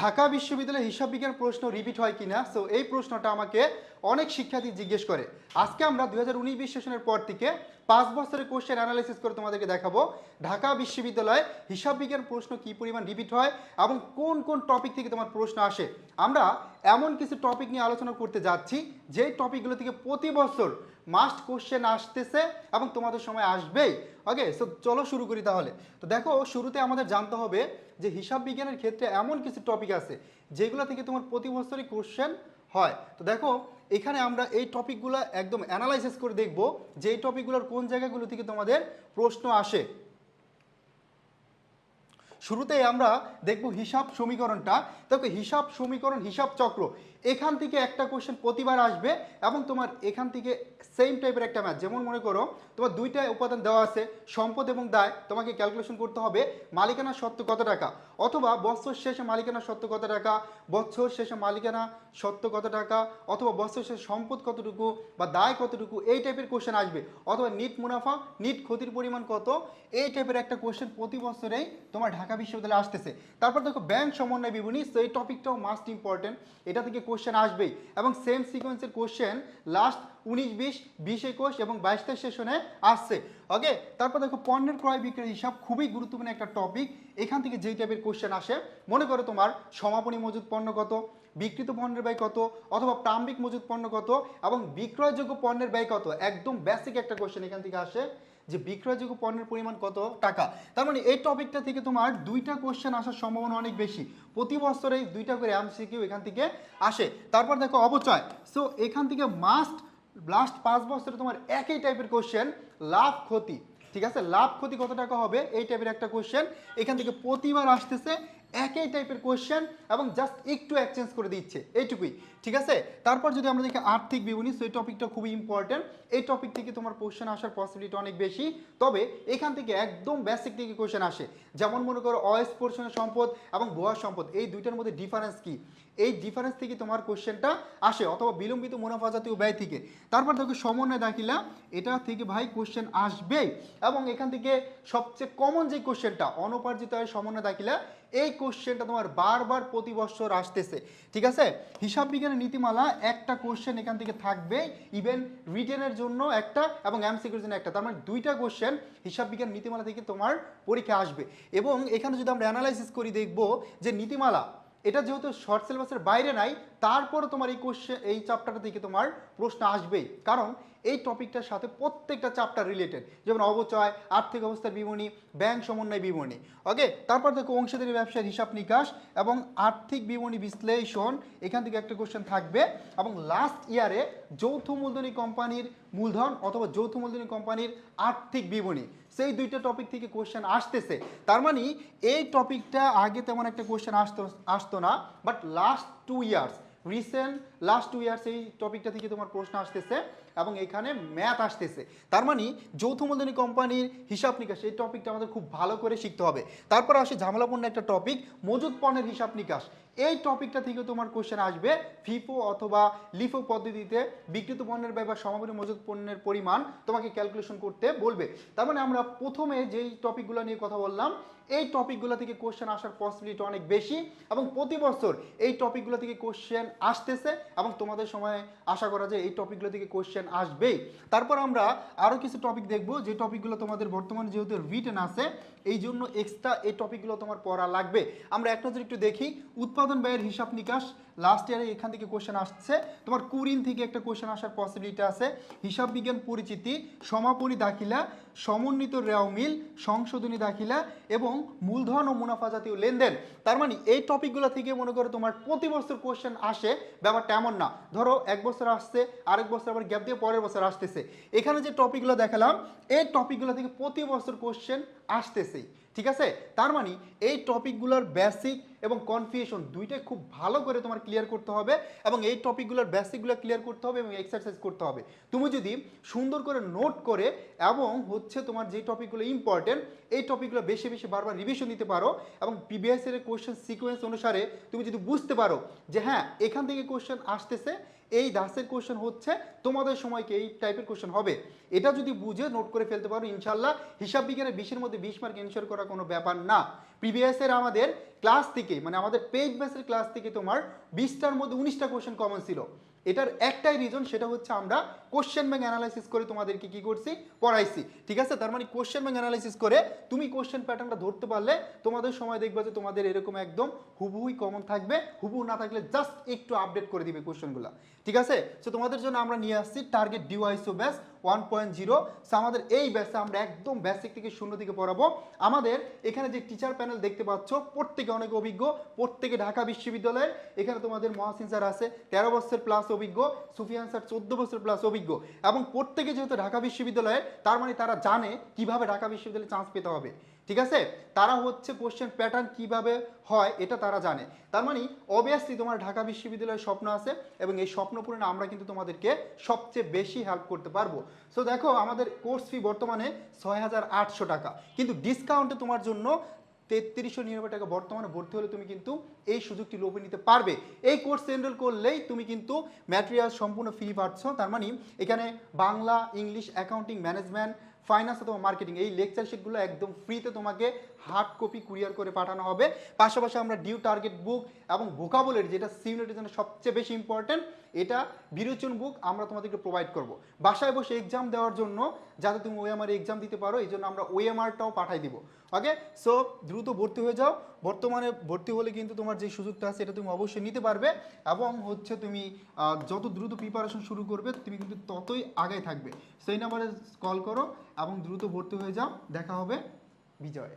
ঢাকা বিশ্ববিদ্যালয়ের হিসাব বিজ্ঞান প্রশ্ন রিপিট হয় কিনা? সো এই প্রশ্নটা আমাকে অনেক শিক্ষার্থী জিজ্ঞেস করে। আজকে আমরা দুই হাজার উনিশ বিশ পর থেকে পাঁচ বছরের কোশ্চেন অ্যানালাইসিস করে তোমাদেরকে দেখাবো। ঢাকা বিশ্ববিদ্যালয়ে হিসাব বিজ্ঞান প্রশ্ন কী পরিমাণ রিপিট হয় এবং কোন কোন টপিক থেকে তোমার প্রশ্ন আসে? আমরা এমন কিছু টপিক নিয়ে আলোচনা করতে যাচ্ছি, যেই টপিকগুলো থেকে প্রতি বছর মাস্ট কোশ্চেন আসতেছে এবং তোমাদের সময় আসবেই। ওকে সো চলো শুরু করি তাহলে। তো দেখো, শুরুতে আমাদের জানতে হবে যে হিসাব বিজ্ঞানের ক্ষেত্রে এমন কিছু টপিক আছে, যেগুলো থেকে তোমার প্রতি বছরই কোশ্চেন হয়। তো দেখো এখানে আমরা এই টপিকগুলো একদম অ্যানালাইসিস করে দেখব যে এই টপিকগুলোর কোন জায়গাগুলো থেকে তোমাদের প্রশ্ন আসে। শুরুতে আমরা দেখব হিসাব সমীকরণটা। দেখো, হিসাব সমীকরণ, হিসাব চক্র। এখান থেকে একটা কোশ্চেন প্রতিবার আসবে এবং তোমার এখান থেকে সেম টাইপের একটা ম্যাথ যেমন মনে করো, তোমার দুইটা উপাদান দেওয়া আছে, সম্পদ এবং দায়। তোমাকে ক্যালকুলেশন করতে হবে মালিকানা সত্ত্ব কত টাকা? অথবা বছর শেষে মালিকানা সত্ত্ব কত টাকা? বছর শেষে মালিকানা সত্ত্ব কত টাকা? অথবা বছর শেষে সম্পদ কতটুকু বা দায় কতটুকু? এই টাইপের কোশ্চেন আসবে। অথবা নিট মুনাফা, নিট ক্ষতির পরিমাণ কত? এই টাইপের একটা কোশ্চেন প্রতি বছরেই তোমার ঢাকা বিশ্ববিদ্যালয়ে আসতেছে। তারপর দেখো ব্যাংক সমন্বয় বিবরণী এই টপিকটাও মাস্ট ইম্পর্টেন্ট এটা থেকে কোশ্চেন আসবেই। এবং সেম সিকোয়েন্সের কোশ্চেন লাস্ট উনিশ, বিশ বিশ, একুশ এবং বাইশ তেইশ সেশনে আসছে। ওকে তারপর দেখো পণ্যের ক্রয় বিক্রয় হিসাব খুবই গুরুত্বপূর্ণ একটা টপিক এখান থেকে যেই টাইপের কোশ্চেন আসে, মনে করো তোমার সমাপনী মজুদ পণ্য কত বিকৃত পণ্যের ব্যয় কত, অথবা প্রাম্বিক মজুদ পণ্য কত, এবং বিক্রয়যোগ্য পণ্যের ব্যয় কত, একদম বেসিক একটা কোশ্চেন এখান থেকে আসে। যে বিক্রয়যোগ্য পণ্যের পরিমাণ কত টাকা? তার মানে এই টপিকটা থেকে তোমার দুইটা কোশ্চেন আসার সম্ভাবনা অনেক বেশি। প্রতি বছরে দুইটা করে এমসিকিউ এখান থেকে আসে। তারপর দেখো অবচয়। সো এখান থেকে মাস্ট লাস্ট পাঁচ বছরে তোমার একই টাইপের কোশ্চেন লাভ, ক্ষতি। ঠিক আছে? লাভ, ক্ষতি কত টাকা হবে? এই টাইপের একটা কোশ্চেন এখান থেকে প্রতিবার আসতেছে একই টাইপের কোশ্চেন এবং জাস্ট একটু এক্সচেঞ্জ করে দিচ্ছে। এইটুকুই, ঠিক আছে? তারপর যদি আমরা দেখি আর্থিক বিবরণী, সেই টপিকটা খুবই ইম্পর্টেন্ট এই টপিক থেকে তোমার কোশ্চেন আসার পসিবিলিটি অনেক বেশি। তবে এখান থেকে একদম বেসিক থেকে কোশ্চেন আসে। যেমন মনে করো অস্পর্শনীয় সম্পদ এবং ভুয়া সম্পদ, এই দুইটার মধ্যে ডিফারেন্স কি? এই ডিফারেন্স থেকে তোমার কোশ্চেনটা আসে, অথবা বিলম্বিত মুনাফা জাতীয় ব্যয় থেকে। তারপর দেখো সমন্বয় দাখিলা, এটা থেকে ভাই কোশ্চেন আসবেই। এবং এখান থেকে সবচেয়ে কমন যে কোশ্চেনটা অনুপার্জিত হয় সমন্বয় দাখিলা এই কোশ্চেনটা তোমার বারবার প্রতি বছর আসতেছে। ঠিক আছে? হিসাব বিজ্ঞানের নীতিমালা একটা কোশ্চেন এখান থেকে থাকবে ইভেন রিটেনের জন্য একটা এবং এমসিকিউর জন্য একটা। তার মানে দুইটা কোশ্চেন হিসাব বিজ্ঞান নীতিমালা থেকে তোমার পরীক্ষা আসবে। এবং এখানে যদি আমরা অ্যানালাইসিস করি, দেখব যে নীতিমালা এটা যেহেতু শর্ট সিলেবাসের বাইরে নাই তারপরে তোমার এই কোশ্চেন এই চ্যাপ্টারটা থেকে তোমার প্রশ্ন আসবেই। কারণ এই টপিকটার সাথে প্রত্যেকটা চ্যাপ্টার রিলেটেড যেমন অবচয়, আর্থিক অবস্থার বিবরণী ব্যাংক সমন্বয় বিবরণী। ওকে তারপর দেখো অংশীদারি ব্যবসার হিসাব নিকাশ এবং আর্থিক বিবরণী বিশ্লেষণ। এখান থেকে একটা কোশ্চেন থাকবে। এবং লাস্ট ইয়ারে যৌথ মূলধনী কোম্পানির মূলধন অথবা যৌথ মূলধনী কোম্পানির আর্থিক বিবরণী। সেই দুইটা টপিক থেকে কোয়েশ্চেন আসতেছে। তার মানে এই টপিকটা আগে তেমন একটা কোয়েশ্চেন আসতো আসতো না but last two years recent last two years এই টপিকটা থেকে তোমার প্রশ্ন আসতেছে এবং এখানে ম্যাথ আসতেছে। তার মানে যৌথ মূলধনী কোম্পানির হিসাব নিকাশ, এই টপিকটা আমাদের খুব ভালো করে শিখতে হবে। তারপর আসে ঝামেলাপূর্ণ একটা টপিক মজুদ পণ্যের হিসাব নিকাশ। এই টপিকটা থেকে তোমার কোশ্চেন আসবে ফিফো অথবা লিফো পদ্ধতিতে বিকৃত পণ্যের ব্যয় বা সমাপনী মজুদ পণ্যের পরিমাণ তোমাকে ক্যালকুলেশন করতে বলবে। তার মানে আমরা প্রথমে যেই টপিকগুলো নিয়ে কথা বললাম, এই টপিকগুলো থেকে কোশ্চেন আসার পসিবিলিটি অনেক বেশি এবং প্রতি বছর এই টপিকগুলো থেকে কোশ্চেন আসতেছে এবং তোমাদের সময় আশা করা যায় এই টপিকগুলো থেকে কোয়েশ্চেন আসবেই। তারপর আমরা আরও কিছু টপিক দেখব। যে টপিকগুলো তোমাদের বর্তমানে যেহেতু রিটেন আছে, এই জন্য এক্সট্রা এই টপিকগুলো তোমার পড়া লাগবে। আমরা এক নজর একটু দেখি। উৎপাদন ব্যয়ের হিসাব নিকাশ লাস্ট ইয়ারে এখান থেকে কোশ্চেন আসছে। তোমার কুড়িন থেকে একটা কোশ্চেন আসার পসিবিলিটি আছে। হিসাব বিজ্ঞান পরিচিতি, সমাপনী দাখিলা, সমন্বিত রেও মিল, সংশোধনী দাখিলা এবং মূলধন ও মুনাফা জাতীয় লেনদেন। তার মানে এই টপিকগুলো থেকে মনে করো তোমার প্রতি বছর কোশ্চেন আসে, ব্যাপারটা এমন না। ধরো এক বছর আসছে, আরেক বছর আবার গ্যাপ দিয়ে পরের বছর আসতেছে। এখানে যে টপিকগুলো দেখালাম, এই টপিকগুলো থেকে প্রতি বছর কোশ্চেন আসতেছেই। ঠিক আছে? তার মানে এই টপিকগুলোর বেসিক এবং কনফিউশন দুইটাই খুব ভালো করে তোমার ক্লিয়ার করতে হবে এবং এই টপিকগুলোর বেসিকগুলো ক্লিয়ার করতে হবে এবং এক্সারসাইজ করতে হবে। তুমি যদি সুন্দর করে নোট করে এবং হচ্ছে তোমার যে টপিকগুলো ইম্পর্টেন্ট এই টপিকগুলো বেশি বেশি বারবার রিভিশন দিতে পারো এবং পিবিএস এর কোশ্চেন সিকোয়েন্স অনুসারে তুমি যদি বুঝতে পারো যে হ্যাঁ এখান থেকে কোশ্চেন আসতেছে এই দাসের কোশ্চেন হচ্ছে, তোমাদের সময়কে এই টাইপের কোশ্চেন হবে। এটা যদি বুঝে নোট করে ফেলতে পারো ইনশাল্লাহ হিসাব বিজ্ঞানের বিশের মধ্যে বিশ মার্ক এনশোর করা কোনো ব্যাপার না। প্রিভিয়াসের আমাদের ক্লাস থেকে মানে আমাদের পেজ বেসের ক্লাস থেকে তোমার বিশটার মধ্যে উনিশটা কোশ্চেন কমন ছিল। এটার একটাই রিজন সেটা হচ্ছে আমরা কোশ্চেন ব্যাংক অ্যানালাইসিস করে তোমাদেরকে কি করছি? পড়াইছি। ঠিক আছে? তার মানে কোশ্চেন ব্যাংক অ্যানালাইসিস করে তুমি কোশ্চেন প্যাটার্নটা ধরতে পারলে তোমাদের সময় দেখবে যে তোমাদের এরকম একদম হুবহুই কমন থাকবে। হুবহু না থাকলে জাস্ট একটু আপডেট করে দিবে কোশ্চেনগুলো ঠিক আছে? সো তোমাদের জন্য আমরা নিয়ে আসছি টার্গেট ডিওয়াইসো ব্যাস ওয়ান পয়েন্ট জিরো সো আমাদের এই ব্যাসে আমরা একদম বেসিক থেকে শূন্য থেকে পড়াবো। আমাদের এখানে যে টিচার প্যানেল দেখতে পাচ্ছ, প্রত্যেকে অনেক অভিজ্ঞ। প্রত্যেকে ঢাকা বিশ্ববিদ্যালয়ের। এখানে তোমাদের মহাসিন স্যার আছে। তেরো বছর প্লাস অভিজ্ঞ, সুফিয়ান স্যার চোদ্দ বছর প্লাস অভিজ্ঞ। এবং প্রত্যেকে যেহেতু ঢাকা বিশ্ববিদ্যালয়ের তার মানে তারা জানে কীভাবে ঢাকা বিশ্ববিদ্যালয়ে চান্স পেতে হবে। ঠিক আছে? তারা হচ্ছে কোশ্চেন প্যাটার্ন কীভাবে হয়, এটা তারা জানে। তার মানে অবভিয়াসলি তোমার ঢাকা বিশ্ববিদ্যালয়ের স্বপ্ন আছে এবং এই স্বপ্ন পূরণে আমরা কিন্তু তোমাদেরকে সবচেয়ে বেশি হেল্প করতে পারব। সো দেখো, আমাদের কোর্স ফি বর্তমানে ছয় হাজার আটশো টাকা। কিন্তু ডিসকাউন্টে তোমার জন্য তেত্রিশশো নিরানব্বই টাকা বর্তমানে ভর্তি হলে তুমি কিন্তু এই সুযোগটি লোভে নিতে পারবে। এই কোর্স এনরোল করলেই তুমি কিন্তু ম্যাটেরিয়াল সম্পূর্ণ ফ্রি পাচ্ছ। তার মানে এখানে Bangla, English accounting management finance অথবা মার্কেটিং এই লেকচার শিটগুলো একদম ফ্রিতে তোমাকে হার্ড কপি কুরিয়ার করে পাঠানো হবে। পাশাপাশি আমরা ডিউ টার্গেট বুক এবং ভোকাবলের যেটা সিউনিটের জন্য সবচেয়ে বেশি ইম্পর্টেন্ট এটা বিরোচন বুক আমরা তোমাদেরকে প্রোভাইড করব। বাসায় বসে এক্সাম দেওয়ার জন্য যাতে তুমি ওএমআর এক্সাম দিতে পারো এই জন্য আমরা ওএমআরটাও পাঠাই দিব। ওকে সো দ্রুত ভর্তি হয়ে যাও। বর্তমানে ভর্তি হলে কিন্তু তোমার যে সুযোগটা আছে, এটা তুমি অবশ্যই নিতে পারবে এবং হচ্ছে তুমি যত দ্রুত প্রিপারেশন শুরু করবে, তুমি কিন্তু ততই আগে থাকবে। সেই নাম্বারে কল করো এবং দ্রুত ভর্তি হয়ে যাও। দেখা হবে বিজয়।